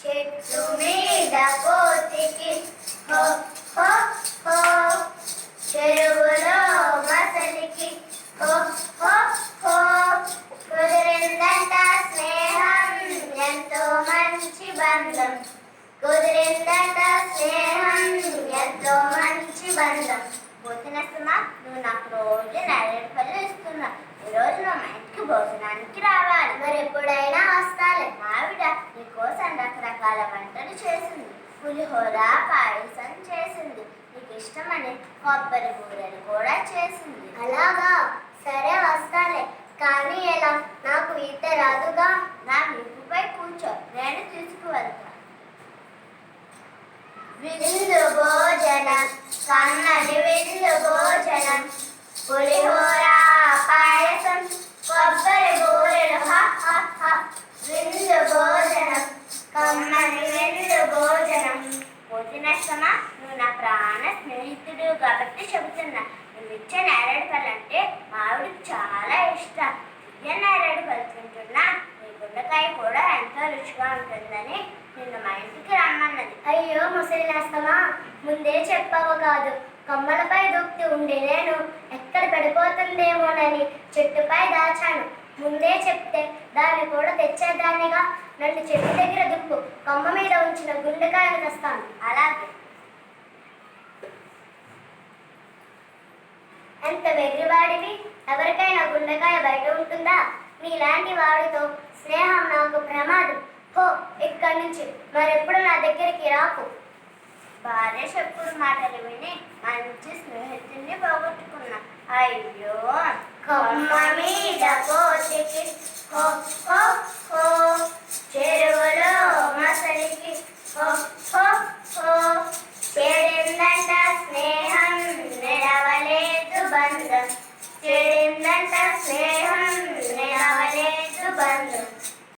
చెట్టు మీద కోతికి హో హో హో. చెరువులో మసలికి. హో హో హో. కుదిరిందంట స్నేహం ఎంతో మంచి బంధం. కుదిరిందంట స్నేహం ఎంతో మంచి బంధం. పోతున్నస్తున్నా నువ్వు నాకు రోజు నేరేడు పళ్ళు ఇస్తున్నా ఈ రోజు నువ్వు మా ఇంటికి భోజనానికి రావాలి. మరి ఎప్పుడైనా వస్తా పులిహోర పాయసం చేసింది. నీకు ఇష్టమని కొబ్బరి బూరెలు కూడా చేసింది. అలాగా? సరే వస్తాలే. కానీ ఎలా? నాకు ఈత రాదుగా నా నిప్పుపై కూర్చో. నేను తీసుకువెళ్తా. విందు భోజనం. కన్నడి విందు భోజనం. పులిహోర పోతినష్టమా నువ్వు నా ప్రాణ స్నేహితుడు కాబట్టి చెబుతున్నా. నువ్వు ఇచ్చే నేరేడు పళ్ళు అంటే మావిడికి చాలా ఇష్టం. ఇదే నేరేడు పళ్ళు తింటున్నా. నీ గుండెకాయ కూడా ఎంతో రుచిగా ఉంటుందని నిన్ను మా ఇంటికి రమ్మన్నది. అయ్యో ముసలినేస్తమా ముందే చెప్పావు కాదు. కొమ్మలపై దూక్తి ఉండి నేను ఎక్కడ పడిపోతుందేమోనని చెట్టుపై దాచాను. ముందే చెప్తే దాన్ని కూడా తెచ్చేదాన్నిగా. నన్ను చెట్టు దగ్గర దుక్కు కొమ్మ మీద ఉంచిన గుండెకాయలు తెస్తాను. అలాగే. ఎంత వెర్రివాడివి? ఎవరికైనా గుండెకాయ బయట ఉంటుందా? నీలాంటి వాడితో స్నేహం నాకు ప్రమాదం. హో ఇక్కడి నుంచి మరెప్పుడు నా దగ్గరికి రాకు. భార్య చెప్పుడు మాటలు విని మంచి స్నేహితుడిని పోగొట్టుకున్నా. అయ్యో. కొమ్మ మీద కోతికి హో హో హో చెరువులో మసలికి హో హో హో చెడిందంట స్నేహం నిలవలేదు బంధం చెడిందంట స్నేహం నిలవలేదు బంధం